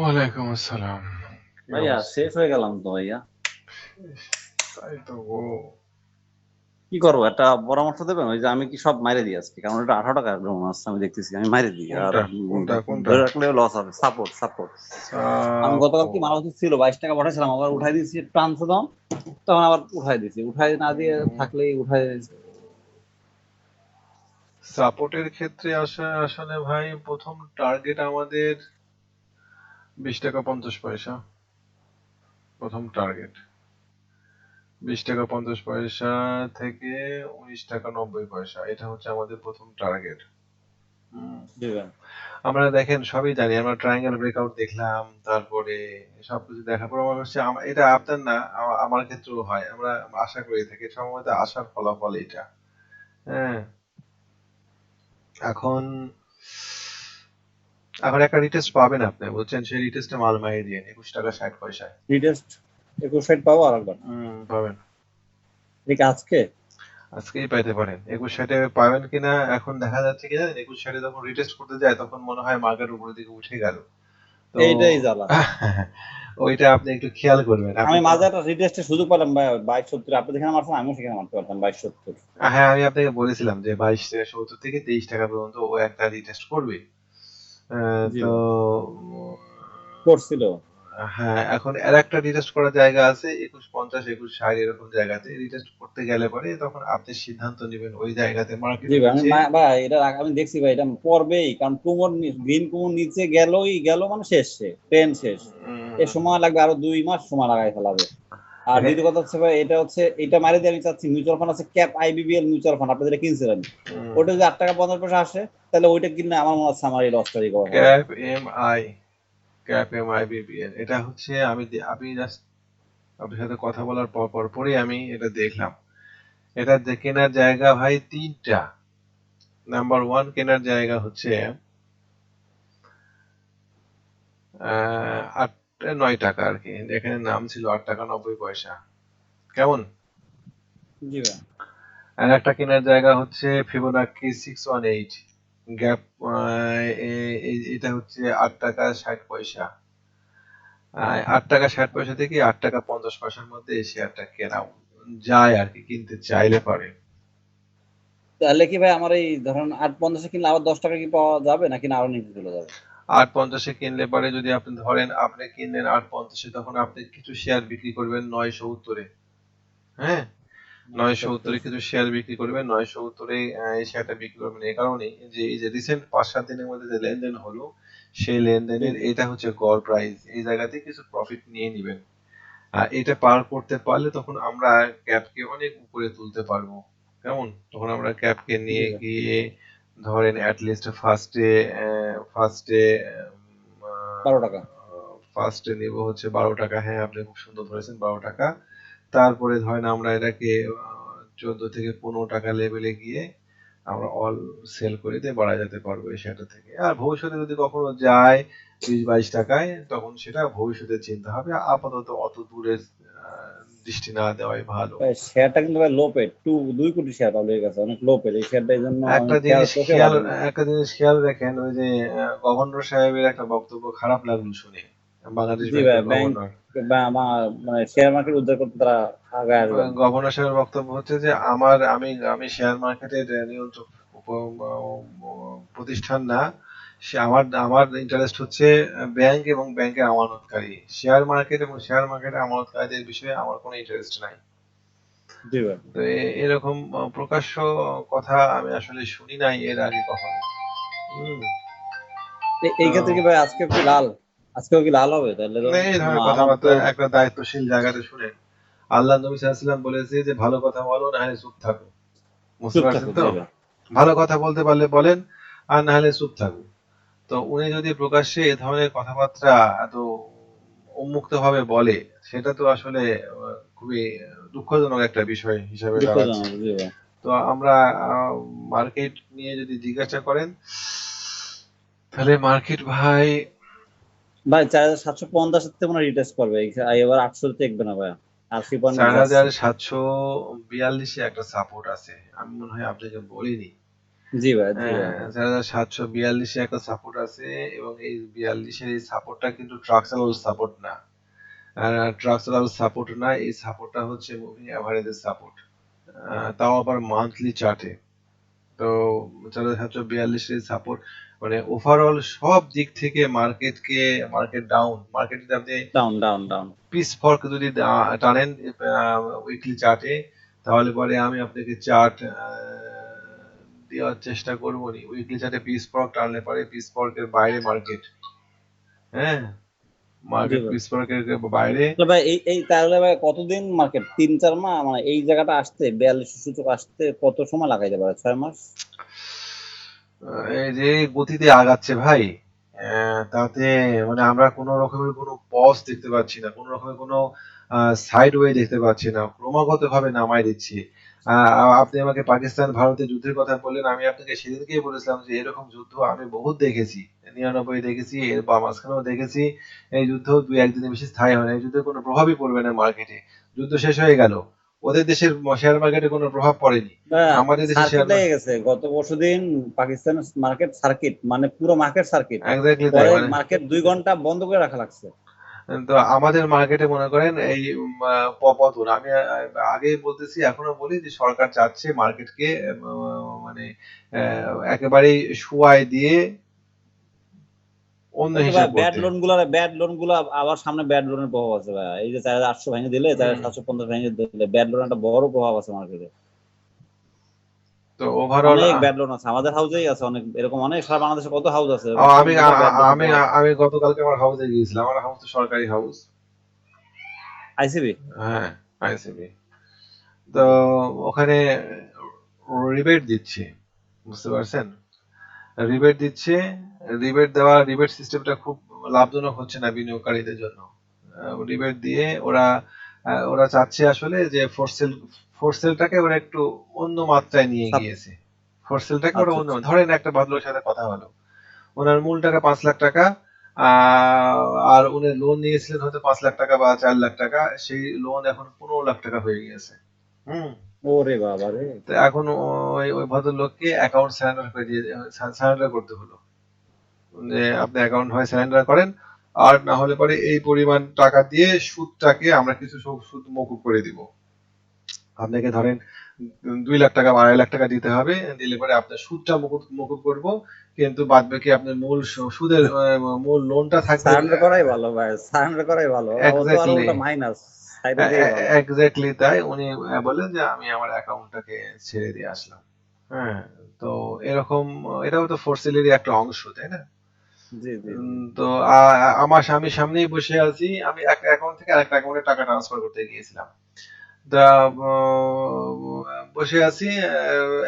ওয়ালাইকুম আসসালাম। ভাইয়া? শেষ হয়ে গেলাম তো ভাইয়া। তাই তো গো। কি করব একটা পরামর্শ দেবেন? ওই যে আমি কি সব মাইরে দিই আজকে? কারণ এটা আঠারো টাকা গ্রাম আসছে আমি দেখতেছি আমি মাইরে দিই। আর কোনটা? কোনটা? কোনটা? ধরে রাখলে লস হবে। সাপোর্ট সাপোর্ট আমি গতকাল কি মারা উচিত ছিল বাইশ টাকা পাঠাইছিলাম আবার উঠাই দিয়েছি টানছে দাম। তখন আবার উঠাই দিয়েছি। উঠাই না দিয়ে থাকলেই উঠাই সাপোর্টের ক্ষেত্রে আসা আসলে ভাই প্রথম টার্গেট আমাদের বিশ টাকা পঞ্চাশ পয়সা প্রথম টার্গেট বিশ টাকা পঞ্চাশ পয়সা থেকে উনিশ টাকা নব্বই পয়সা এটা হচ্ছে আমাদের প্রথম টার্গেট আমরা দেখেন সবই জানি আমরা ট্রায়াঙ্গেল ব্রেকআউট দেখলাম তারপরে সবকিছু দেখার পর আমার হচ্ছে এটা আপনার না আমার ক্ষেত্রেও হয় আমরা আশা করে থাকি সম্ভবত আশার ফলাফল এটা হ্যাঁ। এখন এখন একটা রিটেস্ট পাবেন আপনি। বলছেন সেই রিটেস্টে মাল মারিয়ে দিয়ে একুশ টাকা ষাট পয়সায় রিটেস্ট একুশ সাইড পাবো আর একবার। পাবেন। ঠিক আজকে? আজকেই পাইতে পারেন। একুশ ষাটে পাবেন কিনা এখন দেখা যাচ্ছে কি জানেন একুশ ষাটে যখন রিটেস্ট করতে যায় তখন মনে হয় মার্কেট উপরের দিকে উঠে গেল। এইটাই জ্বালা। ওইটা আপনি একটু খেয়াল করবেন। আমি মাঝে একটা রিটেস্টের সুযোগ পেলাম ভাই বাইশ সত্তর। আপনি যেখানে মারছেন আমিও সেখানে মারতে পারতাম বাইশ সত্তর। হ্যাঁ আমি আপনাকে বলেছিলাম যে বাইশ থেকে সত্তর থেকে তেইশ টাকা পর্যন্ত ও একটা রিটেস্ট করবে। তো করছিল। হ্যাঁ এখন আর একটা রিটেস্ট করার জায়গা আছে একুশ পঞ্চাশ একুশ ষাট এরকম জায়গাতে। রিটেস্ট করতে গেলে পরে তখন আপনি সিদ্ধান্ত নেবেন ওই জায়গাতে মার্কেট ভাই এটা আমি দেখছি ভাই এটা পড়বেই কারণ কুমোর গ্রিন কুমোর নিচে গেলই গেল মানে শেষ সে ট্রেন শেষ। এ সময় লাগবে আরও দুই মাস সময় লাগাই ফেলাবে। আর। দ্বিতীয় কথা হচ্ছে ভাই এটা হচ্ছে এটা মারি দিয়ে আমি চাচ্ছি মিউচুয়াল ফান্ড আছে ক্যাপ আইবিবিএল মিউচুয়াল ফান্ড আপনি যেটা কিনছিলেন। ওটা যদি আট টাকা পঞ্চাশ পয়সা আসে তাহলে ওইটা কিনলে আমার মনে হচ্ছে আমার এই লসটা রিকভার হবে। Cap M I cap M I BBN এটা হচ্ছে আমি আমি জাস্ট আপনার সাথে কথা বলার পর পর পরই আমি এটা দেখলাম। এটা কেনার জায়গা ভাই তিনটা। নাম্বার ওয়ান কেনার জায়গা হচ্ছে আহ, আট নয় টাকা আর কি। এখানে নাম ছিল আট টাকা নব্বই পয়সা। কেমন? আর একটা কেনার জায়গা হচ্ছে Fibonacci six one eight gap এটা হচ্ছে আট টাকা ষাট পয়সা। আট টাকা ষাট পয়সা থেকে আট টাকা পঞ্চাশ পয়সার মধ্যে এই শেয়ারটা কেনা যায় আর কি কিনতে চাইলে পারে। তাহলে কি ভাই আমার এই ধরেন আট পঞ্চাশে কিনলে আবার দশ টাকা কি পাওয়া যাবে নাকি আরও নিচে চলে যাবে? আট পঞ্চাশে কিনলে পরে যদি আপনি ধরেন আপনি কিনলেন আট পঞ্চাশে, তখন আপনি কিছু শেয়ার বিক্রি করবেন নয় উত্তরে। হ্যাঁ? নয় উত্তরে কিছু শেয়ার বিক্রি করবেন নয় উত্তরে এই শেয়ারটা বিক্রি করবেন। এই কারণেই যে, এই যে রিসেন্ট পাঁচ, সাত দিনের মধ্যে যে লেনদেন হলো, সেই লেনদেনের এটা হচ্ছে গড় প্রাইস এই জায়গাতে কিছু প্রফিট নিয়ে নেবেন। আর এটা পার করতে পারলে তখন আমরা ক্যাপকে অনেক উপরে তুলতে পারব। কেমন? তখন আমরা ক্যাপকে নিয়ে গিয়ে ধরেন অ্যাটলিস্ট ফার্স্টে ফার্স্টে বারো টাকা। ফার্স্টে নেব হচ্ছে বারো টাকা। হ্যাঁ আপনি খুব সুন্দর ধরেছেন বারো টাকা। তারপরে ধরেন আমরা এটাকে চোদ্দ থেকে পনেরো টাকা লেভেলে গিয়ে আমরা অল সেল করে দিয়ে বাড়া যেতে পারব এই শেয়ারটা থেকে। আর ভবিষ্যতে যদি কখনো যায় বিশ বাইশ টাকায় তখন সেটা ভবিষ্যতে চিন্তা হবে। আপাতত অত দূরে আহ, দৃষ্টি না দেওয়াই ভালো। শেয়ারটা কিন্তু ভাই লো পেড টু দুই কোটি শেয়ার পাবলিকের কাছে অনেক লো পেড এই শেয়ারটা এই জন্য একটা জিনিস খেয়াল একটা জিনিস খেয়াল রাখেন ওই যে গভর্নর সাহেবের একটা বক্তব্য খারাপ লাগল শুনে। বাংলাদেশ গভর্নর। বা আমার মানে শেয়ার মার্কেট উদ্ধার করতে তারা আগে আসবে। গভর্নর সাহেবের বক্তব্য হচ্ছে যে আমার আমি আমি শেয়ার মার্কেটের নিয়ন্ত্রক প্রতিষ্ঠান না সে আমার আমার ইন্টারেস্ট হচ্ছে ব্যাংক এবং ব্যাংকের আমানতকারী। শেয়ার মার্কেট এবং শেয়ার মার্কেটের আমানতকারীদের বিষয়ে আমার কোনো ইন্টারেস্ট নাই। তো এরকম প্রকাশ্য কথা আমি আসলে শুনি নাই এর আগে কখনো। এই ক্ষেত্রে কি ভাই আজকে কি লাল? আজকেও কি লাল হবে? তাহলে এই ধরনের কথাবার্তা একটা দায়িত্বশীল জায়গাতে শুনেন। আল্লাহ নবী সাল্লাল্লাহু বলেছে যে ভালো কথা বলো না হলে চুপ থাকো। বুঝতে পারছেন তো? ভালো কথা বলতে পারলে বলেন আর না হলে চুপ থাকুন। তো উনি যদি প্রকাশ্যে এ ধরনের কথাবার্তা এত উন্মুক্ত ভাবে বলে সেটা তো আসলে খুবই দুঃখজনক একটা বিষয় হিসাবে। তো আমরা মার্কেট নিয়ে যদি জিজ্ঞাসা করেন তাহলে মার্কেট ভাই ভাই চার হাজার সাতশো পঞ্চাশ থেকে মনে রিটেস্ট করবে। এবার আটশো দেখবে না ভাই। চার হাজার সাতশো বিয়াল্লিশে একটা সাপোর্ট আছে। আমি মনে হয় আপনাকে বলিনি। জি ভাই জি হ্যাঁ, সাতশো বিয়াল্লিশে একটা সাপোর্ট আছে এবং এই বিয়াল্লিশের এই সাপোর্টটা কিন্তু ট্রাকচারাল সাপোর্ট না। ট্রাকচারাল সাপোর্ট না এই সাপোর্টটা হচ্ছে মুভিং অ্যাভারেজের সাপোর্ট তাও আবার মান্থলি চার্টে তো হাজার সাতশো বিয়াল্লিশের সাপোর্ট মানে ওভারঅল সব দিক থেকে মার্কেটকে মার্কেট ডাউন মার্কেট যদি আপনি down down down pitchfork যদি টানেন উইকলি চার্টে তাহলে পরে আমি আপনাকে চার্ট দেওয়ার চেষ্টা করব নি। উইকলি চার্টে পিস ফর্ক টানলে পরে পিস ফর্কের বাইরে মার্কেট হ্যাঁ? মার্কেট। পিস ফর্কের বাইরে। ভাই এই এই তাহলে ভাই কতদিন মার্কেট তিন চার মাস? মানে এই জায়গাটা আসতে বিয়াল্লিশ সূচক আসতে কত সময় লাগাইতে পারে? ছয় মাস? এই যে গতিতে আগাচ্ছে ভাই তাতে মানে আমরা কোনো রকমের কোনো পজ দেখতে পাচ্ছি না কোনো রকমের কোনো সাইড ওয়ে দেখতে পাচ্ছি না ক্রমাগত ভাবে নামাই দিচ্ছি। আপনি আমাকে পাকিস্তান ভারতের যুদ্ধের কথা বললেন আমি আপনাকে সেদিনকেই বলেছিলাম যে এরকম যুদ্ধ আমি বহুত দেখেছি। নিরানব্বই দেখেছি এর বা মাঝখানেও দেখেছি। এই যুদ্ধ দুই একদিনের বেশি স্থায়ী হয় না। এই যুদ্ধের কোনো প্রভাবই পড়বে না মার্কেটে যুদ্ধ শেষ হয়ে গেল। ওদের দেশের শেয়ার মার্কেটে কোনো প্রভাব পড়েনি। আমাদের দেশে শেয়ার লেগে গেছে। গত পরশু দিন পাকিস্তানের মার্কেট সার্কিট মানে পুরো মার্কেট সার্কিট মার্কেট দুই ঘণ্টা বন্ধ করে রাখা লাগছে। তো আমাদের মার্কেটে মনে করেন এই পতন আমি আগে বলতেছি এখনও বলি যে সরকার চাচ্ছে মার্কেটকে মানে আহ, একেবারেই শুয়ায় দিয়ে অন্য হিসাব ব্যাড লোনগুলা ব্যাড লোনগুলা আবার সামনে ব্যাড লোনের প্রভাব আছে ভাই। এই যে চার হাজার আটশো ভেঙে দিলে চার হাজার সাতশো পঞ্চাশ ভেঙে দিলে ব্যাড লোন একটা বড় প্রভাব আছে মার্কেটে তো ওভারঅল অনেক ব্যাড লোন আছে। আমাদের হাউসেই আছে অনেক এরকম অনেক সারা বাংলাদেশে কত হাউস আছে? আমি আমি আমি গতকালকে আমার হাউসে গিয়েছিলাম। আমার হাউস তো সরকারি হাউস আইসিবি হ্যাঁ আইসিবি তো ওখানে রিবেট দিচ্ছে বুঝতে পারছেন? রিবেট দিচ্ছে রিবেট দেওয়া রিবেট সিস্টেমটা খুব লাভজনক হচ্ছে না বিনিয়োগকারীদের জন্য। রিবেট দিয়ে ওরা ওরা চাচ্ছে আসলে যে ফোরসেল ফোরসেলটাকে ওরা একটু অন্য মাত্রায় নিয়ে গিয়েছে। ফোরসেলটাকে ওরা আচ্ছা, অন্য ধরেন একটা ভদ্রের সাথে কথা হলো। ওনার মূল টাকা পাঁচ লাখ টাকা আর উনি লোন নিয়েছিলেন হয়তো পাঁচ লাখ টাকা বা চার লাখ টাকা সেই লোন এখন পনেরো লাখ টাকা হয়ে গিয়েছে। হুম? ওরে বাবা রে। তো এখন ওই ওই ভদ্রলোককে অ্যাকাউন্ট স্যারেন্ডার করে দিয়ে স্যারেন্ডার করতে হলো। যে আপনি অ্যাকাউন্ট হয় স্যারেন্ডার করেন আর না হলে পরে এই পরিমাণ টাকা দিয়ে সুদটাকে আমরা কিছু সুদ মকুব করে দিব। আপনাকে ধরেন দুই লাখ টাকা বা আড়াই লাখ টাকা দিতে হবে দিলে পরে আপনার সুদটা মকুব মকুব করব। কিন্তু বাদ বাকি আপনার মূল সুদের মূল লোনটা থাকবে সারেন্ডার করাই ভালো ভাই সারেন্ডার করাই ভালো. মাইনাস এক্স্যাক্টলি তাই উনি বলেন যে আমি আমার অ্যাকাউন্টটাকে ছেড়ে দিয়ে আসলাম। হ্যাঁ তো এরকম এটাও তো ফোরসেলেরই একটা অংশ তাই না? তো আমার স্বামী সামনেই বসে আছি। আমি এক অ্যাকাউন্ট থেকে আরেকটা অ্যাকাউন্টে টাকা ট্রান্সফার করতে গিয়েছিলাম। তা বসে আছি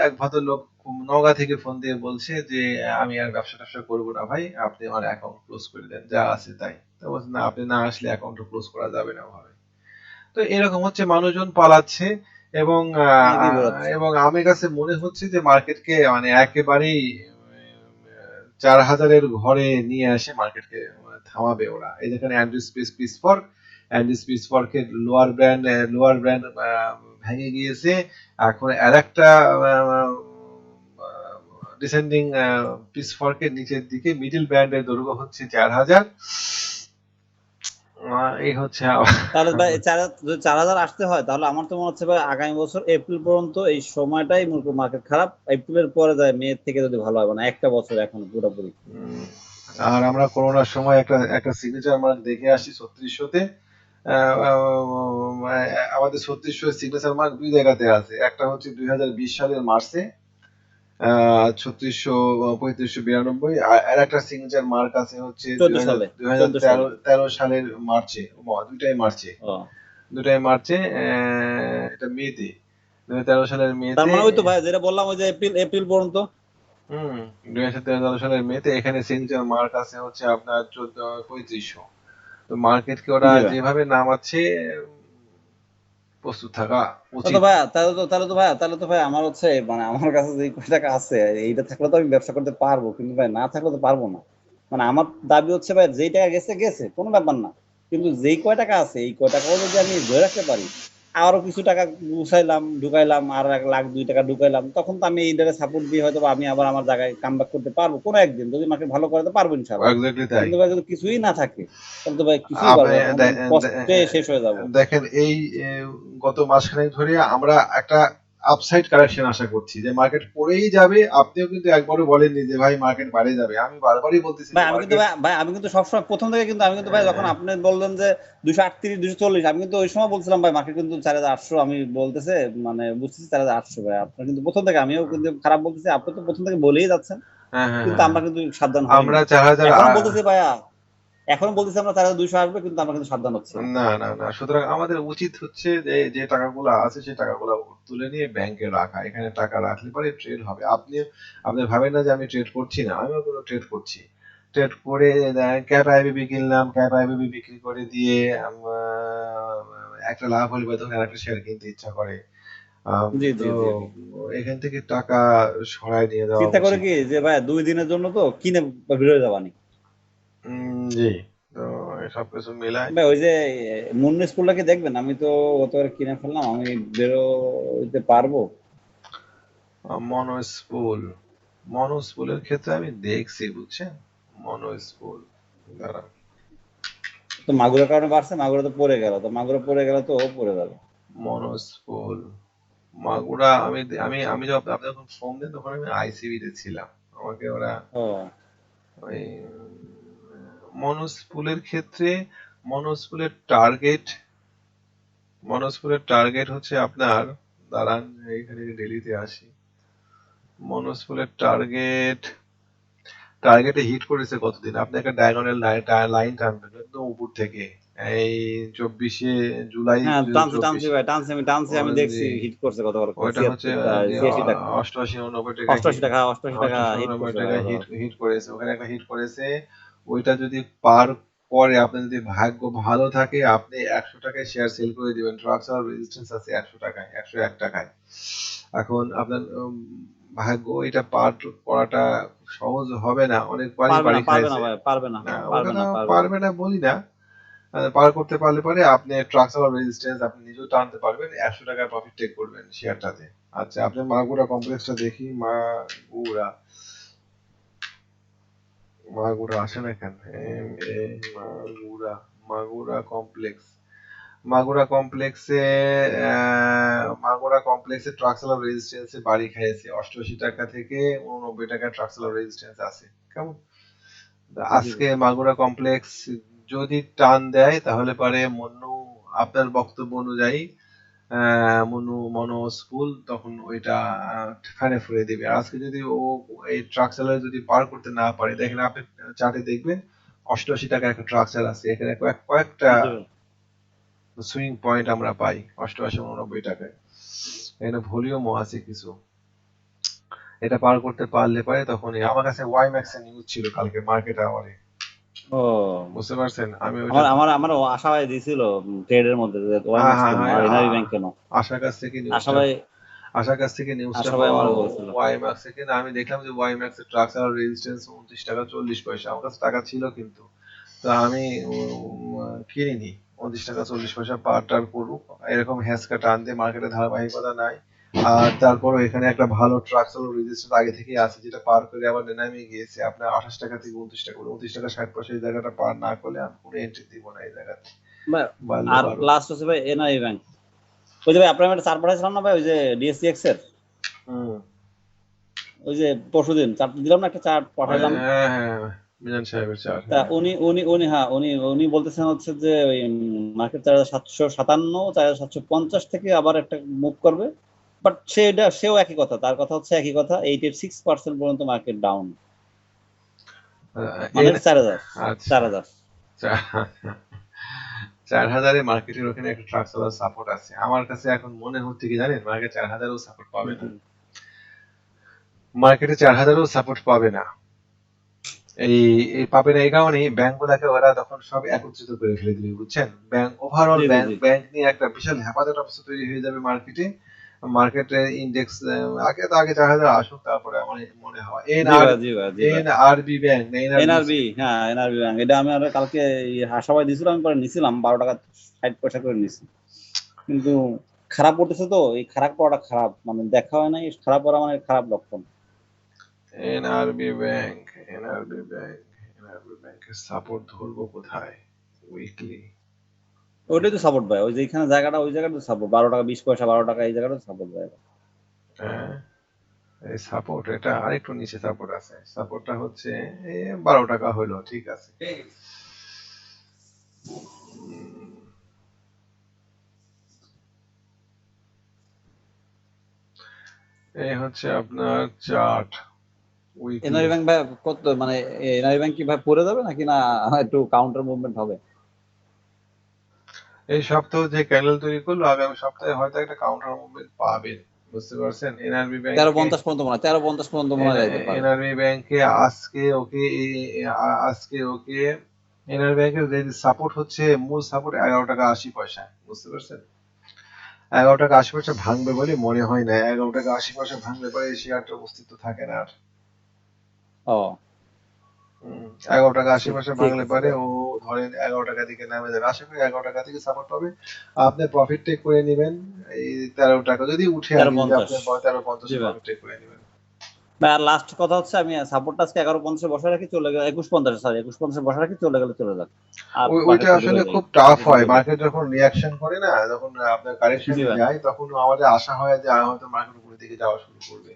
এক ভদ্রলোক নওগাঁ থেকে ফোন দিয়ে বলছে যে আমি আর ব্যবসা ট্যাবসা করব না ভাই আপনি আমার অ্যাকাউন্ট ক্লোজ করে দেন যা আছে তাই। তো বলছে না আপনি না আসলে অ্যাকাউন্ট ক্লোজ করা যাবে না ভাবে। তো এরকম হচ্ছে মানুষজন পালাচ্ছে এবং এবং আমার কাছে মনে হচ্ছে যে মার্কেটকে মানে একেবারেই চার হাজারের ঘরে নিয়ে আসে মার্কেটকে থামাবে ওরা। এই যেখানে Andrew space pitchfork fork lower brand lower brand ভেঙে গিয়েছে। এখন আর একটা ডিসেন্ডিং পিস ফর্কের নিচের দিকে মিডল ব্র্যান্ডের দৈর্ঘ্য হচ্ছে চার হাজার। এই হচ্ছে চার হাজার- আসতে হয় তাহলে আমার তো মনে হচ্ছে ভাই আগামী বছর এপ্রিল পর্যন্ত এই সময়টাই মার্কেট খারাপ। এপ্রিলের পরে যায় মে থেকে যদি ভালো হবে না একটা বছর এখন পুরোপুরি। আর আমরা করোনার সময় একটা একটা সিগনেচার মার্ক দেখে আসি ছত্রিশশোতে। আমাদের ছত্রিশশো সিগনেচার মার্ক দুই জায়গাতে আছে। একটা হচ্ছে দুই হাজার বিশ সালের মার্চে ছত্রিশশো পঁয়ত্রিশশো বিরানব্বই আর একটা সিগনেচার মার্ক আছে হচ্ছে দুই হাজার তেরো সালের মার্চে দুইটাই মার্চে। দুটাই মার্চে আহ, এটা মেতে দুই হাজার তেরো সালের মেতে। তার মানে ওই তো ভাই যেটা বললাম ওই যে এপ্রিল এপ্রিল পর্যন্ত। হুম দুই হাজার তেরো সালের মেতে এখানে সিগনেচার মার্ক আছে হচ্ছে আপনার চোদ্দ পঁয়ত্রিশশো। তো মার্কেটকে ওরা যেভাবে নামাচ্ছে প্রস্তুত থাকা উচিত। তো ভাই তাহলে তো তাহলে তো ভাই তাহলে তো ভাই আমার হচ্ছে মানে আমার কাছে যে কয় টাকা আছে এইটা থাকলে তো আমি ব্যবসা করতে পারব কিন্তু ভাই না থাকলে তো পারব না। মানে আমার দাবি হচ্ছে ভাই যেই টাকা গেছে গেছে কোনো ব্যাপার না। কিন্তু যেই কয় টাকা আছে এই কয় টাকাও যদি আমি ধরে রাখতে পারি আরও কিছু টাকা গুছাইলাম ঢুকাইলাম আর এক লাখ দুই টাকা ঢুকাইলাম তখন তো আমি এই জায়গায় সাপোর্ট দিয়ে হয়তো আমি আবার আমার জায়গায় কাম করতে পারব কোনো একদিন। যদি মাকে ভালো করে তো পারব ইনশাআল্লাহ। কিন্তু ভাই যদি কিছুই না থাকে তাহলে তো ভাই কিছুই পারব কষ্টে শেষ হয়ে যাব। দেখেন এই গত মাসখানেক ধরে আমরা একটা আপসাইড কারেকশন আশা করছি যে মার্কেট পড়েই যাবে আপনিও কিন্তু একবারও বলেননি যে ভাই মার্কেট বাড়ে যাবে আমি বারবারই বলতেছি ভাই আমি কিন্তু ভাই আমি কিন্তু সবসময় প্রথম থেকে কিন্তু আমি কিন্তু ভাই যখন আপনি বললেন যে দুশো আটত্রিশ দুশো চল্লিশ আমি কিন্তু ওই সময় বলছিলাম ভাই মার্কেট কিন্তু চার হাজার আটশো আমি বলতেছে মানে বুঝতেছি চার হাজার আটশো ভাই আপনার কিন্তু প্রথম থেকে আমিও কিন্তু খারাপ বলতেছি আপনি তো প্রথম থেকে বলেই যাচ্ছেন হ্যাঁ, হ্যাঁ, কিন্তু হ্যাঁ। আমরা কিন্তু সাবধান। আমরা চার হাজার বলতেছি ভাইয়া এখন বলতেছি আমরা চার হাজার দুইশো আসবে কিন্তু আমরা কিন্তু সাবধান হচ্ছি। না। না না সুতরাং আমাদের উচিত হচ্ছে যে যে টাকাগুলো আছে সেই টাকাগুলো তুলে নিয়ে ব্যাংকে রাখা। এখানে টাকা রাখলে পরে ট্রেড হবে। আপনি আপনি ভাবেন না যে আমি ট্রেড করছি না আমি কোনো ট্রেড করছি। ট্রেড করে ক্যাপ আইবিবি কিনলাম ক্যাপ আইবিবি বিক্রি করে দিয়ে একটা লাভ হলে বা একটা শেয়ার কিনতে ইচ্ছা করে। এখান থেকে টাকা সরায় নিয়ে যাওয়া চিন্তা করে কি? যে ভাই দুই দিনের জন্য তো কিনে বেরোয় যাবানি জি। তো সব কিছু মিলায় ভাই ওই যে মুন্নি স্কুলটা কি দেখবেন? আমি তো গতবার কিনে ফেললাম আমি বেরোতে পারব? মনোস্পুল মনোস্পুলের ক্ষেত্রে আমি দেখছি বুঝছেন? মনোস্পুল দাঁড়া। তো মাগুরের কারণে বাড়ছে মাগুরা তো পড়ে গেল। তো মাগুরা পড়ে গেল তো ও পড়ে যাবে। মনোস্পুল মাগুরা আমি আমি আমি যখন আপনি যখন ফোন দেন তখন আমি আইসিবি তে ছিলাম। আমাকে ওরা ওই মনোস্পুলের ক্ষেত্রে মনোস্পুলের টার্গেট মনোস্পুলের টার্গেট হচ্ছে আপনার দাঁড়ান এইখানে ডেলিতে আসি মনোস্পুলের টার্গেট টার্গেটে হিট করেছে কতদিন? আপনি একটা ডায়াগোনাল লাইন টানবেন একদম উপর থেকে। এই চব্বিশে জুলাই হ্যাঁ টানছি 24 টানছি ভাই টানছি আমি দেখছি হিট করছে কত ওইটা হচ্ছে অষ্টআশি উননব্বই টাকা অষ্টআশি টাকা অষ্টআশি টাকা হিট করেছে ওখানে একটা হিট করেছে। ওইটা যদি পার করে আপনার যদি ভাগ্য ভালো থাকে আপনি একশো টাকায় শেয়ার সেল করে দিবেন। ট্রাক্স আর রেজিস্ট্যান্স আছে একশো টাকায় একশো এক টাকায়। এখন আপনার ভাগ্য এটা পার করাটা সহজ হবে না। অনেক বাড়ি বাড়ি খাইছে। পারবে না পারবে না। বলি না। পার করতে পারলে পরে আপনি ট্রাক্স আর রেজিস্ট্যান্স আপনি নিজেও টানতে পারবেন একশো টাকার প্রফিট টেক করবেন শেয়ারটাতে আচ্ছা আপনি মাগুরা কমপ্লেক্সটা দেখি মাগুরা। মাগুরা আসে না কেন M, A, Magura Magura complex Magura কমপ্লেক্সে মাগুরা কমপ্লেক্সে ট্রাক্সেল রেজিস্ট্যান্সে বাড়ি খাইছে অষ্টআশি টাকা থেকে উননব্বই টাকা ট্রাক্সেল রেজিস্ট্যান্স আছে। কেমন? আজকে মাগুরা কমপ্লেক্স যদি টান দেয়, তাহলে পারে মনু আপনার বক্তব্য অনুযায়ী মনু মনো স্কুল তখন ওইটা ফ্যানে ফুরে দিবে। আর আজকে যদি ও এই ট্রাক চালার যদি পার করতে না পারে দেখেন আপনি চার্টে দেখবেন অষ্টআশি টাকা একটা ট্রাক চাল আছে। এখানে কয়েক কয়েকটা সুইং পয়েন্ট আমরা পাই অষ্টআশি উননব্বই টাকায়। এখানে ভলিউমও আছে কিছু। এটা পার করতে পারলে পারে তখনই। আমার কাছে ওয়াই ম্যাক্স এর নিউজ ছিল কালকে মার্কেট আওয়ারে ও। বুঝতে পারছেন আমি আমার আমার আমার আশা ভাই দিছিল ট্রেডের মধ্যে যে ওয়াই হ্যাঁ, হ্যাঁ, এনআরবি ব্যাংক কেন? আশার কাছ থেকে আশা ভাই কাছ থেকে নিউজটা আশা আমারও বলছিল। ওয়াই ম্যাক্স থেকে আমি দেখলাম যে ওয়াই ম্যাক্স এর রেজিস্ট্যান্স 29 টাকা 40 পয়সা আমার কাছে টাকা ছিল কিন্তু। তো আমি কিনিনি 29 টাকা 40 পয়সা পার টার করুক এরকম হ্যাসকা টান দিয়ে মার্কেটে ধারাবাহিকতা নাই। আর তারপরও এখানে একটা ভালো ট্রাক্স আর রেজিস্ট্যান্স আগে থেকেই আছে যেটা পার করে আবার নেনামে গিয়েছে। আপনার 28 টাকা থেকে 29 টাকা 29 টাকা 60 পয়সা এই জায়গাটা পার না করলে আমি কোনো এন্ট্রি দিব না এই জায়গাতে। আর লাস্ট হচ্ছে ভাই ব্যাংক ওই যে ভাই আপনার একটা চার পাঠাইছিলাম না ভাই? ওই যে ডিএসসিএক্স এর? হুম। ওই যে পরশুদিন। চার দিলাম না একটা চার্ট পাঠাইলাম। হ্যাঁ হ্যাঁ মিজান সাহেবের চার তা উনি উনি উনি হ্যাঁ উনি উনি বলতেছেন হচ্ছে যে ওই মার্কেট চার হাজার সাতশো সাতান্ন চার হাজার সাতশো পঞ্চাশ থেকে আবার একটা মুভ করবে। বাট সেও একই কথা। তার কথা হচ্ছে একই কথা এইট এইট সিক্স পার্সেন্ট পর্যন্ত মার্কেট ডাউন মানে চার হাজার আচ্ছা। চার হাজার। চার- হাজারে। মার্কেটের ওখানে একটা ট্রাকসেলার সাপোর্ট আছে। আমার কাছে এখন মনে হচ্ছে কি জানেন? মার্কেট চার হাজারও সাপোর্ট পাবে না। মার্কেটে চার হাজারও সাপোর্ট পাবে না। এই এই পাবে না এই কারণেই ব্যাংক গুলাকে ওরা তখন সব একত্রিত করে ফেলে দিবে বুঝছেন? ব্যাংক ওভারঅল ব্যাংক ব্যাংক নিয়ে একটা বিশাল হেফাজত অবস্থা তৈরি হয়ে যাবে মার্কেটে মার্কেটে ইন্ডেক্স আগে তো আগে চার হাজার আসুক তারপরে আমার মনে হয়। এন আর ভাই, জি ভাই, জি ভাই। N RB bank NRB NRB হ্যাঁ এনআরবি ব্যাংক এটা আমি আরও কালকে আশাবাই দিয়েছিলাম আমি পরে নিছিলাম বারো টাকা ষাট পয়সা করে নিছি। কিন্তু খারাপ পড়তেছে তো এই খারাপ পড়াটা খারাপ। মানে দেখা হয় না এই খারাপ পড়া মানে খারাপ লক্ষণ। NRB bank NRB bank NRB ব্যাংকের সাপোর্ট ধরবো কোথায়? উইকলি ওইটাই তো সাপোর্ট ভাই। ওই যে এখানে জায়গাটা ওই জায়গাটা সাপোর্ট বারো টাকা বিশ পয়সা বারো টাকা এই জায়গাটা সাপোর্ট ভাই। হ্যাঁ এই সাপোর্ট এটা আরেকটু নিচে সাপোর্ট আছে। সাপোর্টটা হচ্ছে বারো টাকা হলো ঠিক আছে। এই হচ্ছে আপনার চার্ট ব্যাংক ভাই কত মানে এনআরবি ব্যাংক কি ভাই পড়ে যাবে নাকি না একটু কাউন্টার মুভমেন্ট হবে? এই সপ্তাহ যে ক্যান্ডেল তৈরি করল আগামী সপ্তাহে হয়তো একটা কাউন্টার মুভমেন্ট পাবেন বুঝতে পারছেন? এনআরবি ব্যাংক তেরো পঞ্চাশ পর্যন্ত মনে হয় তেরো পঞ্চাশ পর্যন্ত মনে যাইতে পারে। এনআরবি ব্যাংকে আজকে ওকে আজকে ওকে এনআরবি ব্যাংকের যে সাপোর্ট হচ্ছে মূল সাপোর্ট এগারো টাকা আশি পয়সা বুঝতে পারছেন? এগারো টাকা আশি পয়সা ভাঙবে বলে মনে হয় না। এগারো টাকা আশি পয়সা ভাঙলে পরে এই শেয়ারটার অস্তিত্ব থাকে না আর। ও। এগারো টাকা আশি পয়সা ঠিক ভাঙলে। পরে ও ধরেন এগারো টাকা দিকে নামে যাবে। আশা করি এগারো টাকা থেকে সাপোর্ট পাবে। আপনি প্রফিট টেক করে নেবেন। এই তেরো টাকা যদি উঠে তেরো আসে পঞ্চাশ। আপনি তেরো পঞ্চাশ। প্রফিট টেক করে নেবেন। আর লাস্ট কথা হচ্ছে আমি সাপোর্ট আজকে এগারো পঞ্চাশে বসে রাখি চলে গেলে একুশ পঞ্চাশ সরি একুশ পঞ্চাশে বসে রাখি চলে গেলে চলে যাক। ওইটা আসলে খুব টাফ হয়। মার্কেট যখন রিয়াকশন করে না যখন আপনার কারেকশন যায় তখন আমাদের আশা হয় যে হয়তো মার্কেট উপরের দিকে যাওয়া শুরু করবে।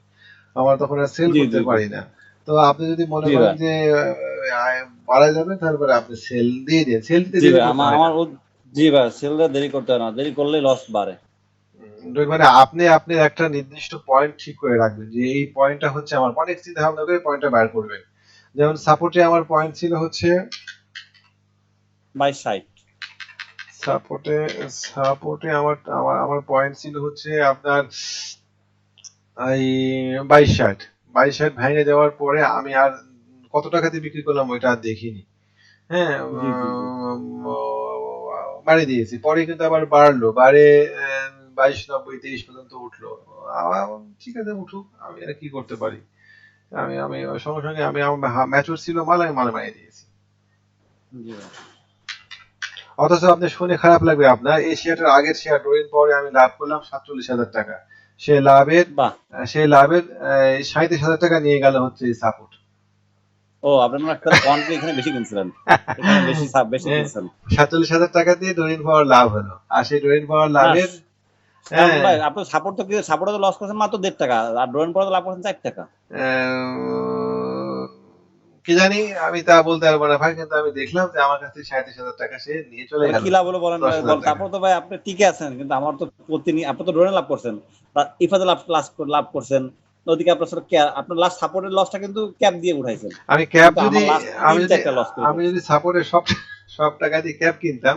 আমরা তখন আর সেল করতে। পারি না। তো আপনি যদি মনে করেন যে মারা যাবে তারপরে আপনি সেল দিয়ে দেন। সেল দিতে আমার আমার জি ভাই সেলটা দেরি করতে হয় না। দেরি করলে লস বাড়ে। মানে আপনি আপনি একটা নির্দিষ্ট পয়েন্ট ঠিক করে রাখবেন যে এই পয়েন্টটা হচ্ছে আমার। অনেক চিন্তা ভাবনা করে পয়েন্টটা বের করবেন। যেমন সাপোর্টে আমার পয়েন্ট ছিল হচ্ছে বাই সাইট সাপোর্টে সাপোর্টে আমার আমার আমার পয়েন্ট ছিল হচ্ছে আপনার এই বাইশ ষাট। বাইশ ভেঙে যাওয়ার পরে আমি আর কত টাকাতে বিক্রি করলাম ওইটা আর দেখিনি। হ্যাঁ বাড়ে দিয়েছি। পরে কিন্তু আবার বাড়লো। বাড়ে বাইশ নব্বই তেইশ পর্যন্ত উঠল। ঠিক আছে উঠুক। আমি আর কি করতে পারি? আমি আমি সঙ্গে সঙ্গে আমি আমার ম্যাচুর ছিল মাল আমি মাল মারিয়ে দিয়েছি। অথচ আপনি শুনে খারাপ লাগবে আপনার। এই শেয়ারটার আগের শেয়ার ডোরিন পরে আমি লাভ করলাম সাতচল্লিশ হাজার টাকা। সে লাভের সে লাভের সাঁত্রিশ হাজার টাকা নিয়ে গেল হচ্ছে সাপোর্ট ও আপনার একটা কোয়ান্টিটি এখানে বেশি কিনছিলেন? এখানে বেশি সাপ- বেশি। কিনছেন? সাতচল্লিশ হাজার টাকা দিয়ে ডোরিন পাওয়ার লাভ হলো। আর সেই ডোরিন পাওয়ার লাভের হ্যাঁ, আপনি সাপোর্ট তো সাপোর্ট তো লস করেছেন মাত্র 1.5 টাকা আর ড্রয়িং পাওয়ার লাভ করছেন চার টাকা। আহ, কি জানি আমি তা বলতে পারব না ভাই কিন্তু আমি দেখলাম যে আমার কাছ সাঁত্রিশ হাজার টাকা সে নিয়ে চলে গেল কি লাভ হলো বলেন। তারপর তো ভাই আপনি টিকে আছেন কিন্তু আমার তো প্রতিনি আপনি তো লাভ করছেন লাভ লাভ লাভ করছেন ওদিকে আপনার সাথে আপনার লাস্ট সাপোর্টের লসটা কিন্তু ক্যাপ দিয়ে উঠাইছেন আমি কিন্তু যদি আমি যদি আমি যদি সাপোর্টের সব সব টাকা দিয়ে ক্যাব কিনতাম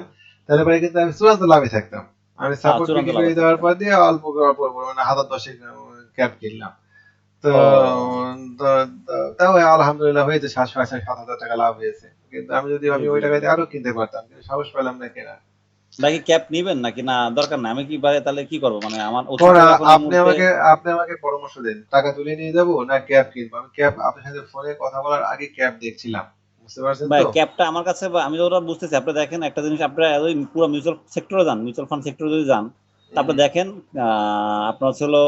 তাহলে পরে কিন্তু আমি চূড়ান্ত লাভে থাকতাম আমি সাপোর্ট বিক্রি করে দেওয়ার পর দিয়ে অল্প অল্প মানে হাজার দশেক ক্যাব কিনলাম তো তাও আলহামদুলিল্লাহ হয়েছে সাত ছয় সাত হাজার টাকা লাভ হয়েছে। কিন্তু আমি যদি আমি ওই টাকা দিয়ে আরও কিনতে পারতাম কিন্তু সাহস পেলাম না কেনা নাকি ক্যাপ নিবেন নাকি? না দরকার না আমি কি পারে তাহলে কি করব? মানে আমার আপনি আমাকে আপনি আমাকে পরামর্শ দেন। টাকা তুলে নিয়ে যাব না ক্যাব কিনবো? আমি ক্যাব আপনার সাথে ফোনে কথা বলার আগে ক্যাব দেখছিলাম। বুঝতে পারছেন ভাই ক্যাপটা আমার কাছে আমি যতটা বুঝতেছি আপনি দেখেন একটা জিনিস আপনারা ওই পুরো মিউচুয়াল সেক্টরে যান মিউচুয়াল ফান্ড সেক্টরে যদি যান তারপরে দেখেন আহ, আপনার হচ্ছে হলো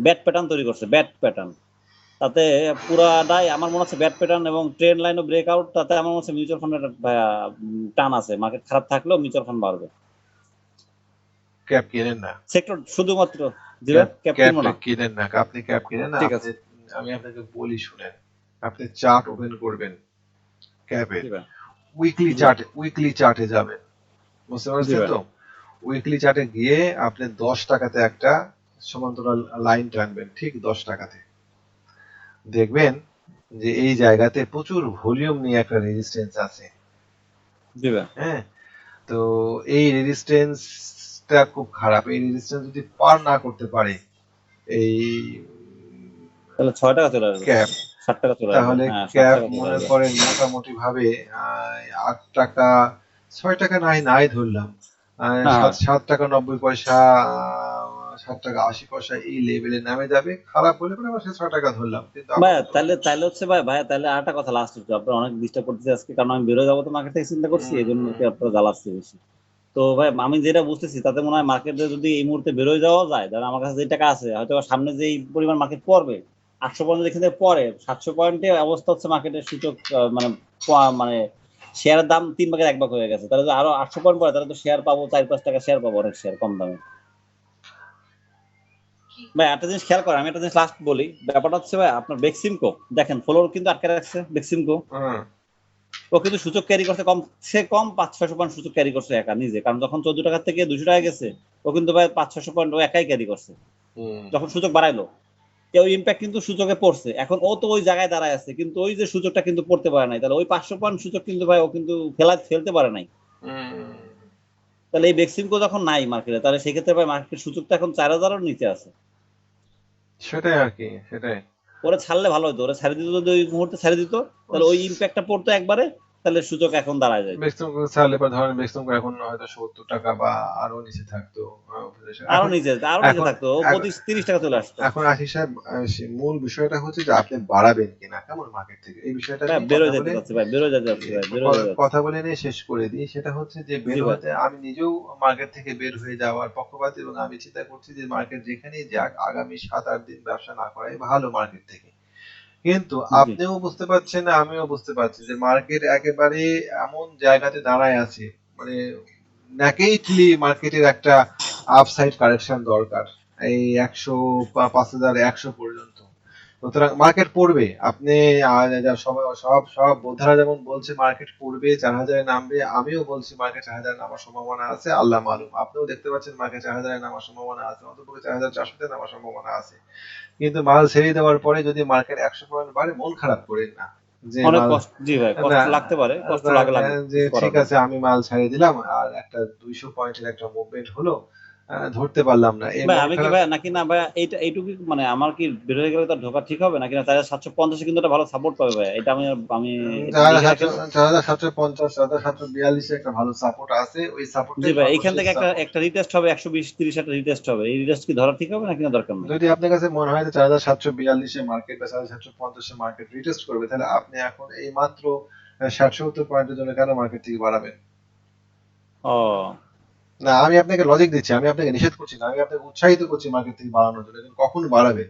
ব্যাট প্যাটার্ন তৈরি করছে ব্যাট প্যাটার্ন। তাতে পুরাটাই আমার মনে হচ্ছে ব্যাট প্যাটার্ন এবং ট্রেন লাইন ও ব্রেকআউট তাতে আমার মনে হচ্ছে মিউচুয়াল ফান্ডের টান আছে। মার্কেট খারাপ থাকলেও মিউচুয়াল ফান্ড বাড়বে। ক্যাব কিনেন না। সেক্টর শুধুমাত্র ক্যাপ কিনেন না। আপনি ক্যাব কিনেন না ঠিক আপনি- আমি আপনাকে বলি শুনেন। আপনি চার্ট ওপেন করবেন ক্যাবের উইকলি চার্টে উইকলি চার্টে যাবেন। বুঝতে পারছেন তো? উইকলি চার্টে গিয়ে আপনি দশ টাকাতে একটা সমান্তরাল লাইন টানবেন ঠিক দশ টাকাতে। দেখবেন যে এই জায়গাতে প্রচুর ভলিউম নিয়ে একটা রেজিস্ট্যান্স আছে। হ্যাঁ? তো এই রেজিস্ট্যান্সটা খুব খারাপ। এই রেজিস্ট্যান্স যদি পার না করতে পারে এই তাহলে ছয় টাকা চলে আসবে। ক্যাপ তাহলে চলে মনে করেন মোটামুটি ভাবে আট টাকা ছয় টাকা নাই নাই ধরলাম। সাত টাকা নব্বই পয়সা সাত টাকা আশি পয়সা এই লেভেলে নামে যাবে। খারাপ হলে পরে আবার সে ছয় টাকা ধরলাম। কিন্তু ভাই তাহলে তাহলে হচ্ছে ভাই ভাই তাহলে আরেকটা কথা লাস্ট একটু আপনার অনেক ডিস্টার্ব করতেছে আজকে কারণ আমি বেরো যাব তো মার্কেট থেকে চিন্তা করছি এই জন্য আপনারা জ্বালাচ্ছি বেশি। তো ভাই আমি যেটা বুঝতেছি তাতে মনে হয় মার্কেটে যদি এই মুহূর্তে বেরোয় যাওয়া যায় তাহলে আমার কাছে যে টাকা আছে হয়তো সামনে যে পরিমাণ মার্কেট পড়বে আটশো পয়েন্ট যেখান থেকে পরে সাতশো পয়েন্টে অবস্থা হচ্ছে মার্কেটের সূচক মানে মানে শেয়ারের দাম তিন ভাগের এক ভাগ হয়ে গেছে। তাহলে আরও আটশো পয়েন্ট পড়ে তাহলে তো শেয়ার পাবো চার পাঁচ টাকা শেয়ার পাবো অনেক শেয়ার কম দামে। ভাই একটা জিনিস খেয়াল করে আমি একটা জিনিস লাস্ট বলি। ব্যাপারটা হচ্ছে ভাই আপনার বেক্সিমকো দেখেন ফলোর কিন্তু আটকে রাখছে বেক্সিমকো হুম, ও কিন্তু সূচক ক্যারি করছে কম সে কম পাঁচ ছয়শো পয়েন্ট সূচক ক্যারি করছে একা নিজে। কারণ যখন চোদ্দ টাকা থেকে দুশো টাকা গেছে ও কিন্তু ভাই পাঁচ ছয়শো পয়েন্ট ও একাই ক্যারি করছে। যখন সূচক বাড়াইলো কেউ ইম্প্যাক্ট কিন্তু সূচকে পড়ছে। এখন ও তো ওই জায়গায় দাঁড়ায় আছে কিন্তু ওই যে সূচকটা কিন্তু পড়তে পারে নাই। তাহলে ওই পাঁচশো পয়েন্ট সূচক কিন্তু ভাই ও কিন্তু ফেলা ফেলতে পারে নাই। তাহলে এই বেক্সিমকো যখন নাই মার্কেটে তাহলে সেক্ষেত্রে ভাই মার্কেট সূচকটা এখন চার হাজারের নিচে আছে। সেটাই আর কি সেটাই। ওরা ছাড়লে ভালো হতো ওরা ছেড়ে দিত যদি ওই মুহূর্তে ছেড়ে দিত তাহলে ওই ইম্প্যাক্টটা পড়তো একবারে। তাহলে সূচক এখন দাঁড়ায় যায় পর ধরেন বেক্সিম এখন হয়তো সত্তর টাকা বা আরও নিচে থাকতো আরও নিচে আরও নিচে থাকতো পঁচিশ তিরিশ টাকা চলে আসতো। এখন আশিস সাহেব মূল বিষয়টা হচ্ছে যে আপনি বাড়াবেন কিনা কেমন মার্কেট থেকে? এই বিষয়টা ভাই নিয়ে বেরো কথা যেতে বলে- যাচ্ছে ভাই বেরো যেতে যাচ্ছে ভাই বেরো কথা বলে নিয়ে শেষ করে দিই। সেটা হচ্ছে যে বের। হতে আমি নিজেও মার্কেট থেকে বের হয়ে যাওয়ার পক্ষপাতী এবং আমি চিন্তা করছি যে মার্কেট যেখানেই যাক আগামী সাত আট দিন ব্যবসা না করাই ভালো মার্কেট থেকে। কিন্তু আপনিও বুঝতে পারছেন আমিও বুঝতে পারছি যে মার্কেট একেবারে এমন জায়গাতে দাঁড়ায় আছে মানে ন্যাকেইটলি মার্কেটের একটা আপসাইড কারেকশন দরকার এই একশো পাঁচ হাজার একশো পর্যন্ত। সুতরাং মার্কেট পড়বে আপনি সবাই সব সব বোদ্ধারা যেমন বলছে মার্কেট পড়বে চার হাজারে নামবে আমিও বলছি মার্কেট চার হাজারে নামার সম্ভাবনা আছে আল্লাহ মালুম। আপনিও দেখতে পাচ্ছেন মার্কেট চার হাজারে নামার সম্ভাবনা আছে অন্তপক্ষে চার হাজার চারশোতে নামার সম্ভাবনা আছে। কিন্তু মাল ছেড়ে দেওয়ার পরে যদি মার্কেট একশো পয়েন্ট বাড়ে মন খারাপ করে না। যে কষ্ট লাগতে পারে লাগে যে ঠিক আছে আমি মাল ছাড়িয়ে দিলাম আর একটা দুইশো পয়েন্টের একটা মুভমেন্ট হলো ধরতে পারলাম না। আমি কি ভাই নাকি না ভাই এইটা এইটুকু মানে আমার কি বের হয়ে গেলে তার ঢোকা ঠিক হবে? নাকি না তাহলে সাতশো পঞ্চাশে কিন্তু একটা ভালো সাপোর্ট পাবে ভাই? এটা আমি আমি চার হাজার সাতশো পঞ্চাশ চার হাজার সাতশো বিয়াল্লিশে একটা ভালো সাপোর্ট আছে ওই সাপোর্ট জি ভাই এইখান থেকে একটা একটা রিটেস্ট হবে একশো বিশ তিরিশ একটা রিটেস্ট হবে। এই রিটেস্ট কি ধরা ঠিক হবে নাকি না দরকার নেই? যদি আপনার কাছে মনে হয় যে চার হাজার সাতশো বিয়াল্লিশে মার্কেট বা চার হাজার সাতশো পঞ্চাশে মার্কেট রিটেস্ট করবে তাহলে আপনি এখন এই মাত্র ষাট সত্তর পয়েন্টের জন্য কেন মার্কেট থেকে বাড়াবেন? ও। না আমি আপনাকে লজিক দিচ্ছি আমি আপনাকে নিষেধ করছি না আমি আপনাকে উৎসাহিত করছি মার্কেট থেকে বাড়ানোর জন্য কিন্তু কখন বাড়াবেন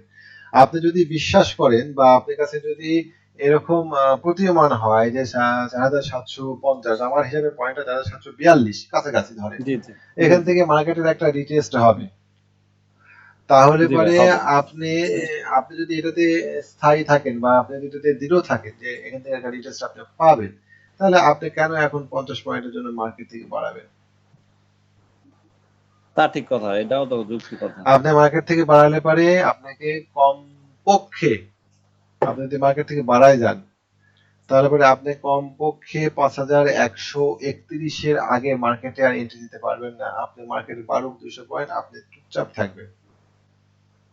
আপনি যদি বিশ্বাস করেন বা আপনার কাছে যদি এরকম প্রতীয়মান হয় যে চার হাজার সাতশো পঞ্চাশ আমার হিসাবে পয়েন্টটা চার হাজার সাতশো বিয়াল্লিশ কাছাকাছি জি এখান থেকে মার্কেটের একটা রিটেস্ট হবে। তাহলে পরে আপনি আপনি যদি এটাতে স্থায়ী থাকেন বা আপনি যদি এটাতে দৃঢ় থাকেন যে এখান থেকে একটা রিটেস্ট আপনি পাবেন তাহলে আপনি কেন এখন পঞ্চাশ পয়েন্টের জন্য মার্কেট থেকে বাড়াবেন? তা ঠিক কথা এটাও তো যুক্তি কথা। আপনি মার্কেট থেকে বাড়ালে পারে আপনাকে কম পক্ষে আপনি যদি মার্কেট থেকে বাড়ায় যান তাহলে পরে আপনি কম পক্ষে পাঁচ হাজার একশো একত্রিশের আগে মার্কেটে আর এন্ট্রি দিতে পারবেন না। আপনি মার্কেটে বারো দুশো পয়েন্ট আপনি চুপচাপ থাকবেন।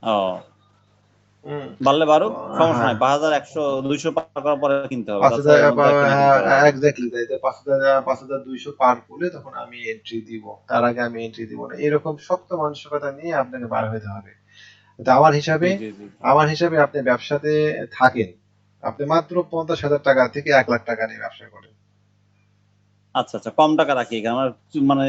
ও বাড়লে বারো সমস্যা হ্যাঁ। নাই পাঁচ হাজার একশো দুইশো পার করার পরে কিনতে হবে পাঁচ। হাজার এক্স্যাক্টলি তাই পাঁচ হাজার পাঁচ হাজার দুইশো পার করলে তখন আমি এন্ট্রি দিব তার আগে আমি এন্ট্রি দিব না এরকম শক্ত মানসিকতা নিয়ে আপনাকে বার হতে হবে আমার হিসাবে। আমার হিসাবে আপনি ব্যবসাতে থাকেন আপনি মাত্র পঞ্চাশ হাজার টাকা থেকে এক লাখ টাকা নিয়ে ব্যবসা করেন আচ্ছা আচ্ছা কম টাকা রাখি আমার মানে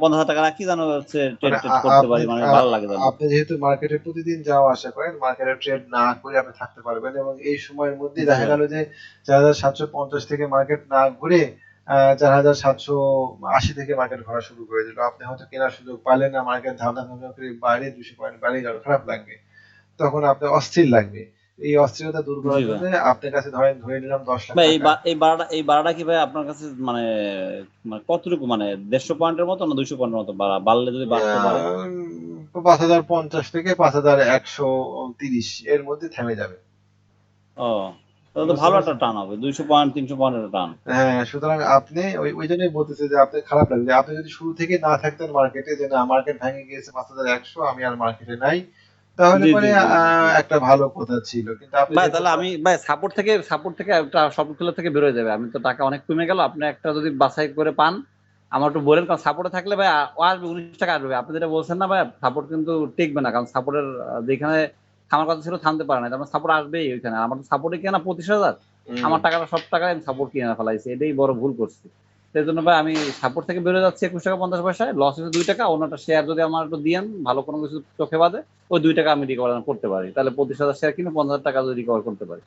পঞ্চাশ টাকা রাখি যেন হচ্ছে ট্রেড মানে ট্রেড করতে পারি মানে ভালো লাগে আপনি যেহেতু মার্কেটে প্রতিদিন যাওয়া আসা করেন মার্কেটে ট্রেড না করে আপনি থাকতে পারবেন এবং এই সময়ের মধ্যে দেখা হ্যাঁ। গেল যে চার হাজার সাতশো পঞ্চাশ থেকে মার্কেট না ঘুরে চার হাজার সাতশো আশি থেকে মার্কেট ঘোরা শুরু করে দিল। আপনি হয়তো কেনার সুযোগ পাইলেন না মার্কেট ধান্দা ধান্দা করে বাইরে দুশো পয়েন্ট বাইরে গেল খারাপ লাগবে। তখন আপনার অস্থির লাগবে। এই অস্থিরতা দূর করার জন্য আপনার কাছে ধরেন ধরে নিলাম দশ লাখ ভাই এই এই বাড়াটা এই বাড়াটা কি ভাই আপনার কাছে মানে মানে কতটুকু মানে দেড়শো পয়েন্টের মতো না দুইশো পয়েন্টের মতো বাড়া বাড়লে যদি বাড়তে পারে? পাঁচ হাজার পঞ্চাশ থেকে পাঁচ হাজার একশো তিরিশ এর মধ্যে থেমে যাবে। ও তাহলে তো ভালো একটা টান হবে দুইশো পয়েন্ট তিনশো পয়েন্টের টান। হ্যাঁ সুতরাং আপনি ওই ওই জন্যই বলতেছে যে আপনি খারাপ লাগবে। আপনি যদি শুরু থেকে না থাকতেন মার্কেটে যে না মার্কেট ভেঙে গিয়েছে পাঁচ হাজার একশো আমি আর মার্কেটে নাই। তাহলে পরে একটা ভালো কথা ছিল। কিন্তু আপনি ভাই তাহলে আমি ভাই সাপোর্ট থেকে সাপোর্ট থেকে একটা সব থেকে বেরোয় যাবে। আমি তো টাকা অনেক কমে গেল। আপনি একটা যদি বাছাই করে পান আমার একটু বলেন কারণ সাপোর্টে থাকলে ভাই ও আসবে উনিশ টাকা আসবে। আপনি যেটা বলছেন না ভাই সাপোর্ট কিন্তু টিকবে না। কারণ সাপোর্টের যেখানে থামার কথা ছিল থামতে পারে না তার সাপোর্ট আসবেই ওইখানে। আমার সাপোর্টে কেনা পঁচিশ হাজার। আমার টাকাটা সব টাকা আমি সাপোর্ট কিনে ফেলাইছি। এটাই বড় ভুল করছি। সেই জন্য ভাই আমি সাপোর্ট থেকে বেরোয় যাচ্ছি একুশ টাকা পঞ্চাশ পয়সায়। লস হচ্ছে দুই টাকা অন্যটা শেয়ার যদি আমার একটু দিয়েন ভালো কোনো কিছু চোখে বাদে ওই দুই টাকা আমি রিকভার করতে পারি। তাহলে পঁচিশ হাজার শেয়ার কিনে পঞ্চাশ টাকা যদি রিকভার করতে পারি।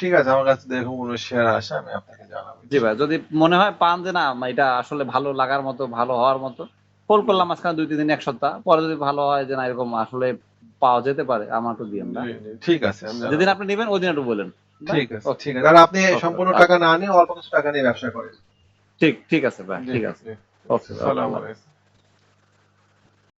ঠিক আছে আমার কাছে দেখুন কোনো শেয়ার আসে আমি আপনাকে জানাব। জি ভাই যদি মনে হয় পান যে না এটা আসলে ভালো লাগার মতো ভালো হওয়ার মতো হোল্ড করলাম মাঝখানে দুই তিন দিন এক সপ্তাহ। পরে যদি ভালো হয় যে না এরকম আসলে পাওয়া যেতে পারে আমার একটু দিয়েন না ঠিক আছে যেদিন আপনি নেবেন ওই দিন একটু বলেন। ঠিক আছে ঠিক আছে। আর আপনি সম্পূর্ণ টাকা না নিয়ে অল্প কিছু টাকা নিয়ে ব্যবসা করেন। ঠিক ঠিক আছে ভাই ঠিক আছে। ওকে আসসালামু আলাইকুম।